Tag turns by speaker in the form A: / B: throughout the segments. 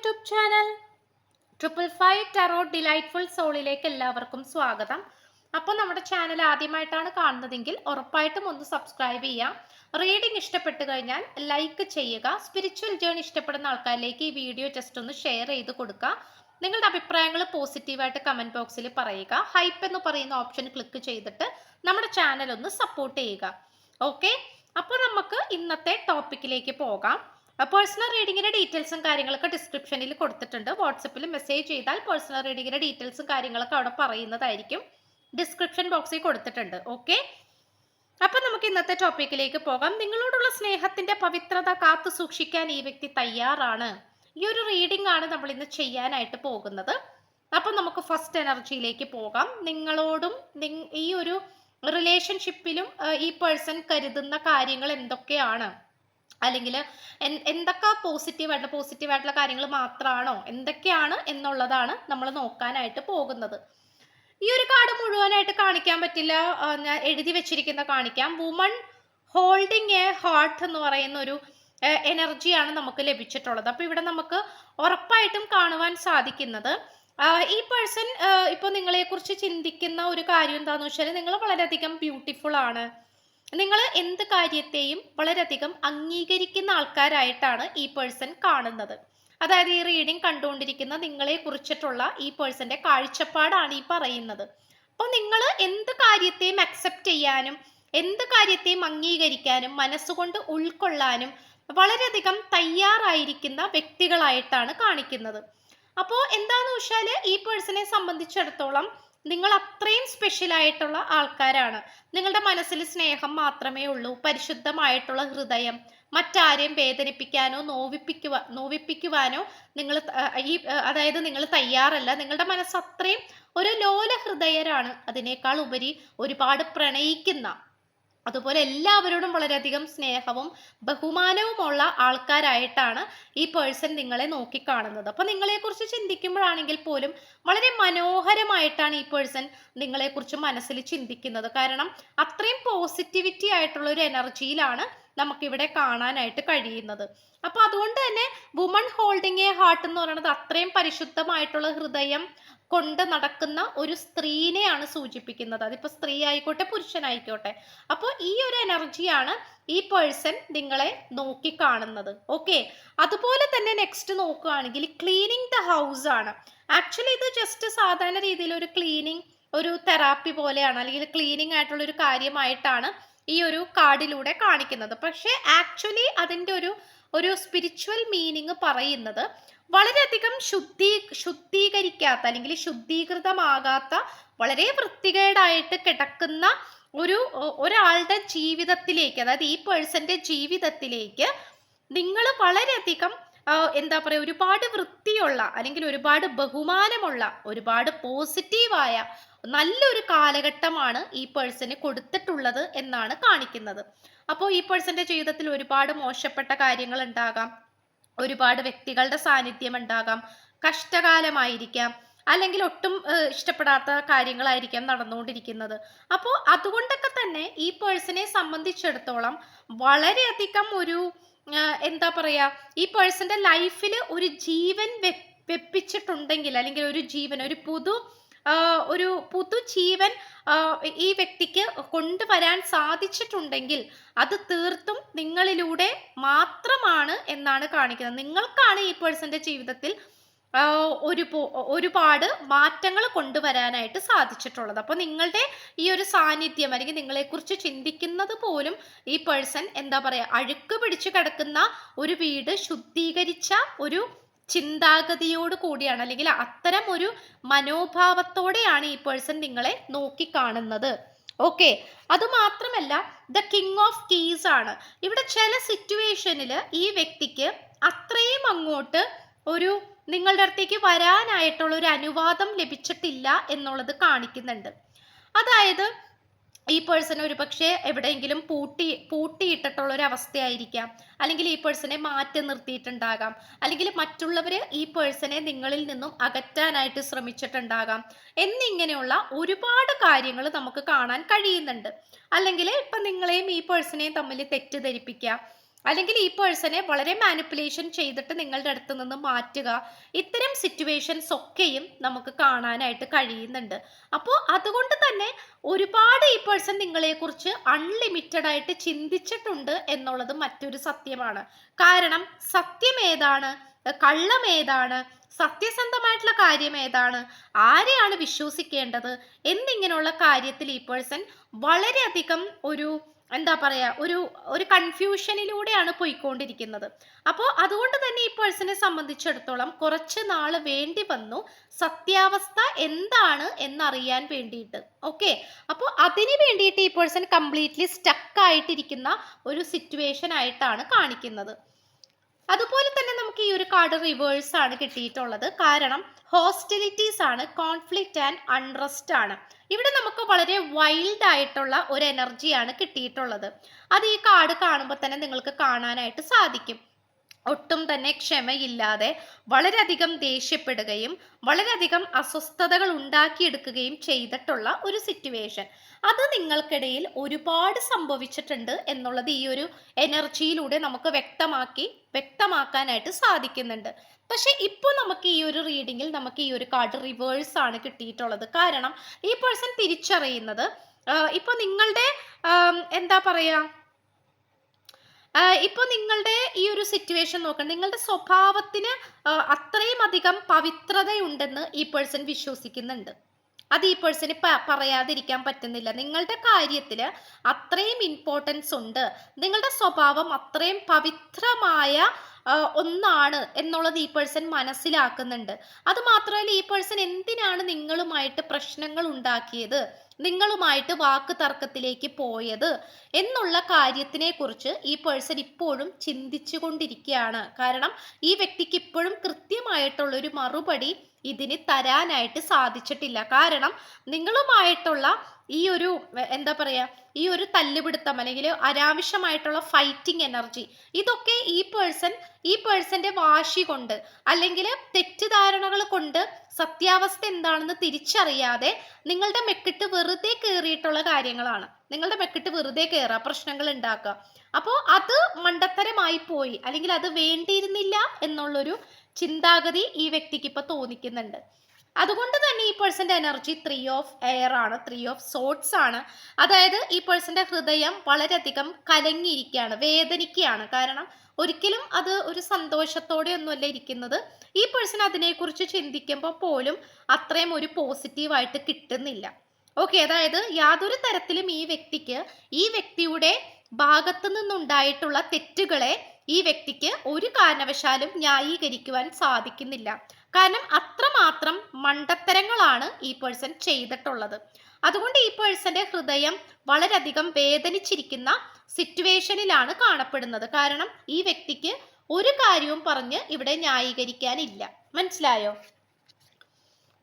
A: YouTube channel. Triple five tarot delightful സോളിലേക്ക് എല്ലാവർക്കും സ്വാഗതം. അപ്പോൾ നമ്മുടെ ചാനൽ ആദ്യമായിട്ടാണ് കാണുന്നതെങ്കിൽ ഉറപ്പായിട്ടും ഒന്ന് സബ്സ്ക്രൈബ് ചെയ്യാം. റീഡിംഗ് ഇഷ്ടപ്പെട്ടു കഴിഞ്ഞാൽ ലൈക്ക് ചെയ്യുക. സ്പിരിച്വൽ ജേണി ഇഷ്ടപ്പെടുന്ന ആൾക്കാരിലേക്ക് ഈ വീഡിയോ ജസ്റ്റ് ഒന്ന് ഷെയർ ചെയ്ത് കൊടുക്കുക. നിങ്ങളുടെ അഭിപ്രായങ്ങൾ പോസിറ്റീവായിട്ട് കമന്റ് ബോക്സിൽ പറയുക. ഹൈപ്പ് എന്ന് പറയുന്ന ഓപ്ഷൻ ക്ലിക്ക് ചെയ്തിട്ട് നമ്മുടെ ചാനൽ ഒന്ന് സപ്പോർട്ട് ചെയ്യുക. ഓക്കെ അപ്പോൾ നമുക്ക് ഇന്നത്തെ ടോപ്പിക്കിലേക്ക് പോകാം. പേഴ്സണൽ റീഡിങ്ങിന്റെ ഡീറ്റെയിൽസും കാര്യങ്ങളൊക്കെ ഡിസ്ക്രിപ്ഷനിൽ കൊടുത്തിട്ടുണ്ട്. വാട്സപ്പിൽ മെസ്സേജ് ചെയ്താൽ പേഴ്സണൽ റീഡിങ്ങിന്റെ ഡീറ്റെയിൽസും കാര്യങ്ങളൊക്കെ അവിടെ പറയുന്നതായിരിക്കും. ഡിസ്ക്രിപ്ഷൻ ബോക്സിൽ കൊടുത്തിട്ടുണ്ട്. ഓക്കെ അപ്പൊ നമുക്ക് ഇന്നത്തെ ടോപ്പിക്കിലേക്ക് പോകാം. നിങ്ങളോടുള്ള സ്നേഹത്തിന്റെ പവിത്രത കാത്തു സൂക്ഷിക്കാൻ ഈ വ്യക്തി തയ്യാറാണ്. ഈ ഒരു റീഡിംഗ് ആണ് നമ്മൾ ഇന്ന് ചെയ്യാനായിട്ട് പോകുന്നത്. അപ്പൊ നമുക്ക് ഫസ്റ്റ് എനർജിയിലേക്ക് പോകാം. നിങ്ങളോടും നിങ് ഈ ഒരു റിലേഷൻഷിപ്പിലും ഈ പേഴ്സൺ കരുതുന്ന കാര്യങ്ങൾ എന്തൊക്കെയാണ്? അല്ലെങ്കിൽ എന്തൊക്കെ പോസിറ്റീവായിട്ടുള്ള പോസിറ്റീവായിട്ടുള്ള കാര്യങ്ങൾ മാത്രമാണോ? എന്തൊക്കെയാണ് എന്നുള്ളതാണ് നമ്മൾ നോക്കാനായിട്ട് പോകുന്നത്. ഈ ഒരു കാർഡ് മുഴുവനായിട്ട് കാണിക്കാൻ പറ്റില്ല. ഞാൻ എഴുതി വെച്ചിരിക്കുന്ന കാണിക്കാം. വുമൺ ഹോൾഡിങ് എ ഹാർട്ട് എന്ന് പറയുന്ന ഒരു എനർജിയാണ് നമുക്ക് ലഭിച്ചിട്ടുള്ളത്. അപ്പോൾ ഇവിടെ നമുക്ക് ഉറപ്പായിട്ടും കാണുവാൻ സാധിക്കുന്നത് ഈ പേഴ്സൺ ഇപ്പോൾ നിങ്ങളെക്കുറിച്ച് ചിന്തിക്കുന്ന ഒരു കാര്യം എന്താണെന്ന് വെച്ചാൽ നിങ്ങൾ വളരെയധികം ബ്യൂട്ടിഫുൾ ആണ്. നിങ്ങൾ എന്ത് കാര്യത്തെയും വളരെയധികം അംഗീകരിക്കുന്ന ആൾക്കാരായിട്ടാണ് ഈ പേഴ്സൺ കാണുന്നത്. അതായത് ഈ റീഡിംഗ് കണ്ടുകൊണ്ടിരിക്കുന്ന നിങ്ങളെ കുറിച്ചിട്ടുള്ള ഈ പേഴ്സന്റെ കാഴ്ചപ്പാടാണ് ഈ പറയുന്നത്. അപ്പോൾ നിങ്ങൾ എന്ത് കാര്യത്തെയും അക്സെപ്റ്റ് ചെയ്യാനും എന്ത് കാര്യത്തെയും അംഗീകരിക്കാനും മനസ്സുകൊണ്ട് ഉൾക്കൊള്ളാനും വളരെയധികം തയ്യാറായിരിക്കുന്ന വ്യക്തികളായിട്ടാണ് കാണിക്കുന്നത്. അപ്പോൾ എന്താന്ന് വെച്ചാൽ ഈ പേഴ്സണെ സംബന്ധിച്ചിടത്തോളം നിങ്ങൾ അത്രയും സ്പെഷ്യൽ ആയിട്ടുള്ള ആൾക്കാരാണ്. നിങ്ങളുടെ മനസ്സിൽ സ്നേഹം മാത്രമേ ഉള്ളൂ. പരിശുദ്ധമായിട്ടുള്ള ഹൃദയം മറ്റാരെയും വേദനിപ്പിക്കാനോ നോവിപ്പിക്കുവാ നോവിപ്പിക്കുവാനോ നിങ്ങൾ ഈ അതായത് നിങ്ങൾ തയ്യാറല്ല. നിങ്ങളുടെ മനസ്സ് അത്രയും ഒരു ലോല ഹൃദയരാണ് അതിനേക്കാൾ ഉപരി ഒരുപാട് പ്രണയിക്കുന്ന അതുപോലെ എല്ലാവരോടും വളരെയധികം സ്നേഹവും ബഹുമാനവുമുള്ള ആൾക്കാരായിട്ടാണ് ഈ പേഴ്സൺ നിങ്ങളെ നോക്കിക്കാണുന്നത്. അപ്പോൾ നിങ്ങളെക്കുറിച്ച് ചിന്തിക്കുമ്പോഴാണെങ്കിൽ പോലും വളരെ മനോഹരമായിട്ടാണ് ഈ പേഴ്സൺ നിങ്ങളെക്കുറിച്ച് മനസ്സിൽ ചിന്തിക്കുന്നത്. കാരണം അത്രയും പോസിറ്റിവിറ്റി ആയിട്ടുള്ള ഒരു എനർജിയിലാണ് നമുക്കിവിടെ കാണാനായിട്ട് കഴിയുന്നത്. അപ്പോൾ അതുകൊണ്ട് തന്നെ വുമൺ ഹോൾഡിംഗ് എ ഹാർട്ട് എന്ന് പറയുന്നത് അത്രയും പരിശുദ്ധമായിട്ടുള്ള ഹൃദയം കൊണ്ട് നടക്കുന്ന ഒരു സ്ത്രീനെയാണ് സൂചിപ്പിക്കുന്നത്. അതിപ്പോൾ സ്ത്രീ ആയിക്കോട്ടെ പുരുഷനായിക്കോട്ടെ. അപ്പോൾ ഈ ഒരു എനർജിയാണ് ഈ പേഴ്സൺ നിങ്ങളെ നോക്കി കാണുന്നത് ഓക്കെ അതുപോലെ തന്നെ നെക്സ്റ്റ് നോക്കുകയാണെങ്കിൽ ക്ലീനിങ് ദ ഹൗസ് ആണ്. ആക്ച്വലി ഇത് ജസ്റ്റ് സാധാരണ രീതിയിൽ ഒരു ക്ലീനിങ് ഒരു തെറാപ്പി പോലെയാണ്. അല്ലെങ്കിൽ ക്ലീനിങ് ആയിട്ടുള്ള ഒരു കാര്യമായിട്ടാണ് ഈ ഒരു കാർഡിലൂടെ കാണിക്കുന്നത്. പക്ഷേ ആക്ച്വലി അതിന്റെ ഒരു ഒരു സ്പിരിച്വൽ മീനിങ് പറയുന്നത് വളരെയധികം ശുദ്ധീ ശുദ്ധീകരിക്കാത്ത അല്ലെങ്കിൽ ശുദ്ധീകൃതമാകാത്ത വളരെ വൃത്തികേടായിട്ട് കിടക്കുന്ന ഒരു ഒരാളുടെ ജീവിതത്തിലേക്ക് അതായത് ഈ പേഴ്സന്റെ ജീവിതത്തിലേക്ക് നിങ്ങൾ വളരെയധികം എന്താ പറയുക ഒരുപാട് വൃത്തിയുള്ള അല്ലെങ്കിൽ ഒരുപാട് ബഹുമാനമുള്ള ഒരുപാട് പോസിറ്റീവായ നല്ലൊരു കാലഘട്ടമാണ് ഈ പേഴ്സന് കൊടുത്തിട്ടുള്ളത് എന്നാണ് കാണിക്കുന്നത്. അപ്പോൾ ഈ പേഴ്സന്റെ ജീവിതത്തിൽ ഒരുപാട് മോശപ്പെട്ട കാര്യങ്ങൾ ഉണ്ടാകാം. ഒരുപാട് വ്യക്തികളുടെ സാന്നിധ്യം ഉണ്ടാകാം. കഷ്ടകാലമായിരിക്കാം. അല്ലെങ്കിൽ ഒട്ടും ഇഷ്ടപ്പെടാത്ത കാര്യങ്ങളായിരിക്കാം നടന്നുകൊണ്ടിരിക്കുന്നത്. അപ്പോൾ അതുകൊണ്ടൊക്കെ തന്നെ ഈ പേഴ്സണെ സംബന്ധിച്ചിടത്തോളം വളരെയധികം ഒരു എന്താ പറയാ ഈ പേഴ്സന്റെ ലൈഫിൽ ഒരു ജീവൻ വെപ്പിച്ചിട്ടുണ്ടെങ്കിൽ അല്ലെങ്കിൽ ഒരു ജീവൻ ഒരു പുതു ഒരു പുതു ജീവൻ ഈ വ്യക്തിക്ക് കൊണ്ടുവരാൻ സാധിച്ചിട്ടുണ്ടെങ്കിൽ അത് തീർത്തും നിങ്ങളിലൂടെ മാത്രമാണ് എന്നാണ് കാണിക്കുന്നത്. നിങ്ങൾക്കാണ് ഈ പേഴ്സന്റെ ജീവിതത്തിൽ ഒരു ഒരുപാട് മാറ്റങ്ങൾ കൊണ്ടുവരാനായിട്ട് സാധിച്ചിട്ടുള്ളത്. അപ്പോൾ നിങ്ങളുടെ ഈ ഒരു സാന്നിധ്യം അല്ലെങ്കിൽ നിങ്ങളെക്കുറിച്ച് ചിന്തിക്കുന്നത് പോലും ഈ പേഴ്സൺ എന്താ പറയുക അഴുക്ക് പിടിച്ചു കിടക്കുന്ന ഒരു വീട് ശുദ്ധീകരിച്ച ഒരു ചിന്താഗതിയോട് കൂടിയാണ് അല്ലെങ്കിൽ അത്തരം ഒരു മനോഭാവത്തോടെയാണ് ഈ പേഴ്സൺ നിങ്ങളെ നോക്കിക്കാണുന്നത്. ഓക്കെ അത് മാത്രമല്ല ദ കിങ് ഓഫ് കീസ് ആണ്. ഇവിടെ ചില സിറ്റുവേഷനിൽ ഈ വ്യക്തിക്ക് അത്രയും അങ്ങോട്ട് ഒരു നിങ്ങളുടെ അടുത്തേക്ക് വരാനായിട്ടുള്ള ഒരു അനുവാദം ലഭിച്ചിട്ടില്ല എന്നുള്ളത് കാണിക്കുന്നുണ്ട്. അതായത് ഈ പേഴ്സൺ ഒരു പക്ഷേ എവിടെയെങ്കിലും പൂട്ടി പൂട്ടിയിട്ടിട്ടുള്ള ഒരു അവസ്ഥയായിരിക്കാം അല്ലെങ്കിൽ ഈ പേഴ്സണെ മാറ്റി നിർത്തിയിട്ടുണ്ടാകാം. അല്ലെങ്കിൽ മറ്റുള്ളവർ ഈ പേഴ്സണെ നിങ്ങളിൽ നിന്നും അകറ്റാനായിട്ട് ശ്രമിച്ചിട്ടുണ്ടാകാം. എന്നിങ്ങനെയുള്ള ഒരുപാട് കാര്യങ്ങൾ നമുക്ക് കാണാൻ കഴിയുന്നുണ്ട്. അല്ലെങ്കിൽ ഇപ്പം നിങ്ങളെയും ഈ പേഴ്സണെയും തമ്മിൽ തെറ്റിദ്ധരിപ്പിക്കാം. അല്ലെങ്കിൽ ഈ പേഴ്സണെ വളരെ മാനിപ്പുലേഷൻ ചെയ്തിട്ട് നിങ്ങളുടെ അടുത്ത് നിന്ന് മാറ്റുക. ഇത്തരം സിറ്റുവേഷൻസ് ഒക്കെയും നമുക്ക് കാണാനായിട്ട് കഴിയുന്നുണ്ട്. അപ്പോൾ അതുകൊണ്ട് തന്നെ ഒരുപാട് ഈ പേഴ്സൺ നിങ്ങളെക്കുറിച്ച് അൺലിമിറ്റഡ് ആയിട്ട് ചിന്തിച്ചിട്ടുണ്ട് എന്നുള്ളത് മറ്റൊരു സത്യമാണ്. കാരണം സത്യം ഏതാണ്? കള്ളം ഏതാണ്? സത്യസന്ധമായിട്ടുള്ള കാര്യം ഏതാണ്? ആരെയാണ് വിശ്വസിക്കേണ്ടത്? എന്നിങ്ങനെയുള്ള കാര്യത്തിൽ ഈ പേഴ്സൺ വളരെയധികം ഒരു എന്താ പറയുക ഒരു ഒരു കൺഫ്യൂഷനിലൂടെയാണ് പോയിക്കൊണ്ടിരിക്കുന്നത്. അപ്പോൾ അതുകൊണ്ട് തന്നെ ഈ പേഴ്സണെ സംബന്ധിച്ചിടത്തോളം കുറച്ച് നാൾ വേണ്ടി വന്നു. സത്യാവസ്ഥ എന്താണ് എന്നറിയാൻ വേണ്ടിയിട്ട്. ഓക്കെ അപ്പോൾ അതിന് വേണ്ടിയിട്ട് ഈ പേഴ്സൺ കംപ്ലീറ്റ്ലി സ്റ്റക്ക് ആയിട്ടിരിക്കുന്ന ഒരു സിറ്റുവേഷൻ ആയിട്ടാണ് കാണിക്കുന്നത്. അതുപോലെ തന്നെ നമുക്ക് ഈ ഒരു കാർഡ് റിവേഴ്സ് ആണ് കിട്ടിയിട്ടുള്ളത്. കാരണം ഹോസ്റ്റിലിറ്റീസ് ആണ് കോൺഫ്ലിക്റ്റ് ആൻഡ് അൺറസ്റ്റ് ആണ്. ഇവിടെ നമുക്ക് വളരെ വൈൽഡ് ആയിട്ടുള്ള ഒരു എനർജിയാണ് കിട്ടിയിട്ടുള്ളത്. അത് ഈ കാർഡ് കാണുമ്പോൾ തന്നെ നിങ്ങൾക്ക് കാണാനായിട്ട് സാധിക്കും. ഒട്ടും തന്നെ ക്ഷമയില്ലാതെ വളരെയധികം ദേഷ്യപ്പെടുകയും വളരെയധികം അസ്വസ്ഥതകൾ ഉണ്ടാക്കിയെടുക്കുകയും ചെയ്തിട്ടുള്ള ഒരു സിറ്റുവേഷൻ അത് നിങ്ങൾക്കിടയിൽ ഒരുപാട് സംഭവിച്ചിട്ടുണ്ട് എന്നുള്ളത് ഈ ഒരു എനർജിയിലൂടെ നമുക്ക് വ്യക്തമാക്കി വ്യക്തമാക്കാനായിട്ട് സാധിക്കുന്നുണ്ട്. പക്ഷെ ഇപ്പോൾ നമുക്ക് ഈ ഒരു റീഡിങ്ങിൽ നമുക്ക് ഈ ഒരു കാർഡ് റിവേഴ്സ് ആണ് കിട്ടിയിട്ടുള്ളത്. കാരണം ഈ പേഴ്സൺ തിരിച്ചറിയുന്നത് ഇപ്പോൾ നിങ്ങളുടെ എന്താ പറയുക ഇപ്പോൾ നിങ്ങളുടെ ഈ ഒരു സിറ്റുവേഷൻ നോക്കണം നിങ്ങളുടെ സ്വഭാവത്തിന് അത്രയും അധികം പവിത്രതയുണ്ടെന്ന് ഈ പേഴ്സൺ വിശ്വസിക്കുന്നുണ്ട്. അത് ഈ പേഴ്സണ് പറയാതിരിക്കാൻ പറ്റുന്നില്ല. നിങ്ങളുടെ കാര്യത്തിൽ അത്രയും ഇമ്പോർട്ടൻസ് ഉണ്ട്. നിങ്ങളുടെ സ്വഭാവം അത്രയും പവിത്രമായ ഒന്നാണ് എന്നുള്ളത് ഈ പേഴ്സൺ മനസ്സിലാക്കുന്നുണ്ട്. അത് മാത്രമല്ല ഈ പേഴ്സൺ എന്തിനാണ് നിങ്ങളുമായിട്ട് പ്രശ്നങ്ങൾ ഉണ്ടാക്കിയത്? നിങ്ങളുമായിട്ട് വാക്ക് തർക്കത്തിലേക്ക് പോയത്? എന്നുള്ള കാര്യത്തിനെ കുറിച്ച് ഈ പേഴ്സൺ ഇപ്പോഴും ചിന്തിച്ചു കൊണ്ടിരിക്കുകയാണ് കാരണം ഈ വ്യക്തിക്ക് ഇപ്പോഴും കൃത്യമായിട്ടുള്ളൊരു മറുപടി ഇതിന് തരാനായിട്ട് സാധിച്ചിട്ടില്ല. കാരണം നിങ്ങളുമായിട്ടുള്ള ഈ ഒരു എന്താ പറയുക ഈ ഒരു തല്ലുപിടുത്തം അല്ലെങ്കിൽ അനാവശ്യമായിട്ടുള്ള ഫൈറ്റിംഗ് എനർജി ഇതൊക്കെ ഈ പേഴ്സൺ ഈ പേഴ്സന്റെ വാശി കൊണ്ട് അല്ലെങ്കിൽ തെറ്റിദ്ധാരണകൾ കൊണ്ട് സത്യാവസ്ഥ എന്താണെന്ന് തിരിച്ചറിയാതെ നിങ്ങളുടെ മെക്കിട്ട് വെറുതെ കയറിയിട്ടുള്ള കാര്യങ്ങളാണ്. നിങ്ങളുടെ മെക്കിട്ട് വെറുതെ കയറുക പ്രശ്നങ്ങൾ ഉണ്ടാക്കുക. അപ്പോൾ അത് മണ്ടത്തരമായി പോയി അല്ലെങ്കിൽ അത് വേണ്ടിയിരുന്നില്ല എന്നുള്ളൊരു ചിന്താഗതി ഈ വ്യക്തിക്ക് ഇപ്പൊ തോന്നിക്കുന്നുണ്ട്. അതുകൊണ്ട് തന്നെ ഈ പേഴ്സന്റെ എനർജി ത്രീ ഓഫ് എയർ ആണ് ത്രീ ഓഫ് സോട്ട്സ് ആണ്. അതായത് ഈ പേഴ്സന്റെ ഹൃദയം വളരെയധികം കലങ്ങിയിരിക്കുകയാണ് വേദനിക്കുകയാണ്. കാരണം ഒരിക്കലും അത് ഒരു സന്തോഷത്തോടെ ഒന്നുമല്ല ഇരിക്കുന്നത്. ഈ പേഴ്സൺ അതിനെക്കുറിച്ച് ചിന്തിക്കുമ്പോൾ പോലും അത്രയും ഒരു പോസിറ്റീവായിട്ട് കിട്ടുന്നില്ല. ഓക്കെ അതായത് യാതൊരു തരത്തിലും ഈ വ്യക്തിക്ക് ഈ വ്യക്തിയുടെ ഭാഗത്തു നിന്നുണ്ടായിട്ടുള്ള തെറ്റുകളെ ഈ വ്യക്തിക്ക് ഒരു കാരണവശാലും ന്യായീകരിക്കുവാൻ സാധിക്കുന്നില്ല. കാരണം അത്രമാത്രം മണ്ടത്തരങ്ങളാണ് ഈ പേഴ്സൺ ചെയ്തിട്ടുള്ളത്. അതുകൊണ്ട് ഈ പേഴ്സന്റെ ഹൃദയം വളരെയധികം വേദനിച്ചിരിക്കുന്ന സിറ്റുവേഷനിലാണ് കാണപ്പെടുന്നത്. കാരണം ഈ വ്യക്തിക്ക് ഒരു കാര്യവും പറഞ്ഞ് ഇവിടെ ന്യായീകരിക്കാനില്ല. മനസ്സിലായോ?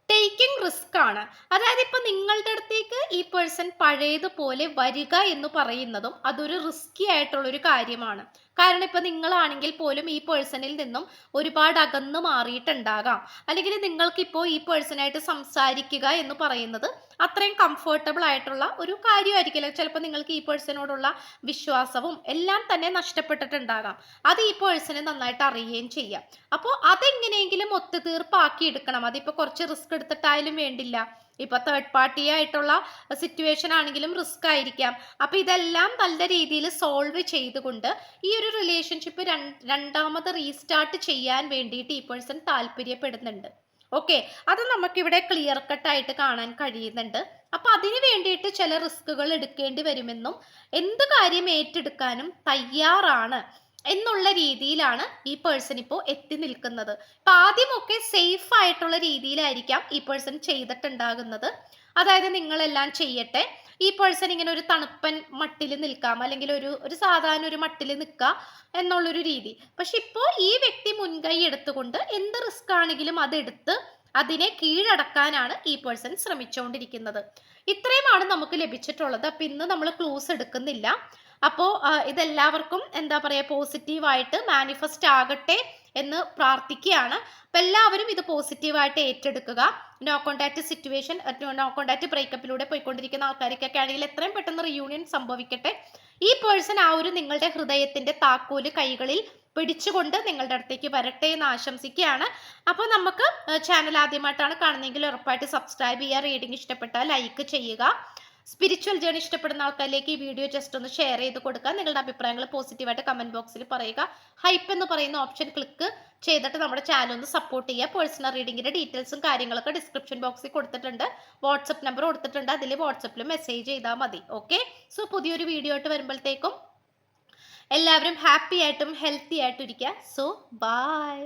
A: ടേക്കിംഗ് റിസ്ക് ആണ്. അതായത് ഇപ്പൊ നിങ്ങളുടെ അടുത്തേക്ക് ഈ പേഴ്സൺ പഴയതുപോലെ വരിക എന്ന് പറയുന്നതും അതൊരു റിസ്കി ആയിട്ടുള്ള ഒരു കാര്യമാണ്. കാരണം ഇപ്പൊ നിങ്ങളാണെങ്കിൽ പോലും ഈ പേഴ്സണിൽ നിന്നും ഒരുപാട് അകന്നു മാറിയിട്ടുണ്ടാകാം. അല്ലെങ്കിൽ നിങ്ങൾക്ക് ഇപ്പോൾ ഈ പേഴ്സണായിട്ട് സംസാരിക്കുക എന്ന് പറയുന്നത് അത്രയും കംഫർട്ടബിൾ ആയിട്ടുള്ള ഒരു കാര്യമായിരിക്കില്ല. ചിലപ്പോൾ നിങ്ങൾക്ക് ഈ പേഴ്സണോടുള്ള വിശ്വാസവും എല്ലാം തന്നെ നഷ്ടപ്പെട്ടിട്ടുണ്ടാകാം. അത് ഈ പേഴ്സണെ നന്നായിട്ട് അറിയുകയും ചെയ്യാം. അപ്പോൾ അതെങ്ങനെയെങ്കിലും ഒത്തുതീർപ്പാക്കി എടുക്കണം അതിപ്പോൾ കുറച്ച് റിസ്ക് എടുത്തിട്ടായാലും വേണ്ടില്ല. ഇപ്പൊ തേർഡ് പാർട്ടി ആയിട്ടുള്ള സിറ്റുവേഷൻ ആണെങ്കിലും റിസ്ക് ആയിരിക്കാം. അപ്പൊ ഇതെല്ലാം നല്ല രീതിയിൽ സോൾവ് ചെയ്തുകൊണ്ട് ഈ ഒരു റിലേഷൻഷിപ്പ് രണ്ടാമത് റീസ്റ്റാർട്ട് ചെയ്യാൻ വേണ്ടിയിട്ട് ഈ പേഴ്സൺ താല്പര്യപ്പെടുന്നുണ്ട്. ഓക്കെ അത് നമുക്കിവിടെ ക്ലിയർ കട്ടായിട്ട് കാണാൻ കഴിയുന്നുണ്ട്. അപ്പൊ അതിന് വേണ്ടിയിട്ട് ചില റിസ്കുകൾ എടുക്കേണ്ടി വരുമെന്നും എന്ത് കാര്യം ഏറ്റെടുക്കാനും തയ്യാറാണ് എന്നുള്ള രീതിയിലാണ് ഈ പേഴ്സൺ ഇപ്പോൾ എത്തി നിൽക്കുന്നത്. ഇപ്പൊ ആദ്യമൊക്കെ സേഫ് ആയിട്ടുള്ള രീതിയിലായിരിക്കാം ഈ പേഴ്സൺ ചെയ്തിട്ടുണ്ടാകുന്നത്. അതായത് നിങ്ങളെല്ലാം ചെയ്യട്ടെ. ഈ പേഴ്സൺ ഇങ്ങനെ ഒരു തണുപ്പൻ മട്ടിൽ നിൽക്കാം അല്ലെങ്കിൽ ഒരു ഒരു സാധാരണ ഒരു മട്ടിൽ നിൽക്കുക എന്നുള്ളൊരു രീതി. പക്ഷെ ഇപ്പോൾ ഈ വ്യക്തി മുൻകൈ എടുത്തുകൊണ്ട് എന്ത് റിസ്ക് ആണെങ്കിലും അതെടുത്ത് അതിനെ കീഴടക്കാനാണ് ഈ പേഴ്സൺ ശ്രമിച്ചുകൊണ്ടിരിക്കുന്നത് ഇത്രയുമാണ് നമുക്ക് ലഭിച്ചിട്ടുള്ളത്. അപ്പം ഇന്ന് നമ്മൾ ക്ലൂസ് എടുക്കുന്നില്ല. അപ്പോൾ ഇതെല്ലാവർക്കും എന്താ പറയുക പോസിറ്റീവായിട്ട് മാനിഫെസ്റ്റ് ആകട്ടെ എന്ന് പ്രാർത്ഥിക്കുകയാണ്. അപ്പം എല്ലാവരും ഇത് പോസിറ്റീവായിട്ട് ഏറ്റെടുക്കുക. No contact situation no contact ബ്രേക്കപ്പിലൂടെ പോയിക്കൊണ്ടിരിക്കുന്ന ആൾക്കാർക്കൊക്കെ ആണെങ്കിൽ എത്രയും പെട്ടെന്ന് റിയൂണിയൻ സംഭവിക്കട്ടെ. ഈ പേഴ്സൺ ആ ഒരു നിങ്ങളുടെ ഹൃദയത്തിന്റെ താക്കോൽ കൈകളിൽ പിടിച്ചുകൊണ്ട് നിങ്ങളുടെ അടുത്തേക്ക് വരട്ടെ എന്ന് ആശംസിക്കുകയാണ്. അപ്പോൾ നമുക്ക് ചാനൽ ആദ്യമായിട്ടാണ് കാണുന്നതെങ്കിൽ ഉറപ്പായിട്ട് സബ്സ്ക്രൈബ് ചെയ്യുക റീഡിംഗ് ഇഷ്ടപ്പെട്ടാൽ ലൈക്ക് ചെയ്യുക. സ്പിരിച്വൽ ജേണി ഇഷ്ടപ്പെടുന്ന ആൾക്കാരിലേക്ക് ഈ വീഡിയോ ജസ്റ്റ് ഒന്ന് ഷെയർ ചെയ്ത് കൊടുക്കുക. നിങ്ങളുടെ അഭിപ്രായങ്ങൾ പോസിറ്റീവായിട്ട് കമന്റ് ബോക്സിൽ പറയുക. ഹൈപ്പ് എന്ന് പറയുന്ന ഓപ്ഷൻ ക്ലിക്ക് ചെയ്തിട്ട് നമ്മുടെ ചാനൽ ഒന്ന് സപ്പോർട്ട് ചെയ്യുക. പേഴ്സണൽ റീഡിങ്ങിന്റെ ഡീറ്റെയിൽസും കാര്യങ്ങളൊക്കെ ഡിസ്ക്രിപ്ഷൻ ബോക്സിൽ കൊടുത്തിട്ടുണ്ട്. വാട്സപ്പ് നമ്പർ കൊടുത്തിട്ടുണ്ട്. അതിൽ വാട്സപ്പിൽ മെസ്സേജ് ചെയ്താൽ മതി. ഓക്കെ സോ പുതിയൊരു വീഡിയോ ആയിട്ട് വരുമ്പോഴത്തേക്കും എല്ലാവരും ഹാപ്പി ആയിട്ടും ഹെൽത്തി ആയിട്ടും ഇരിക്കുക. So by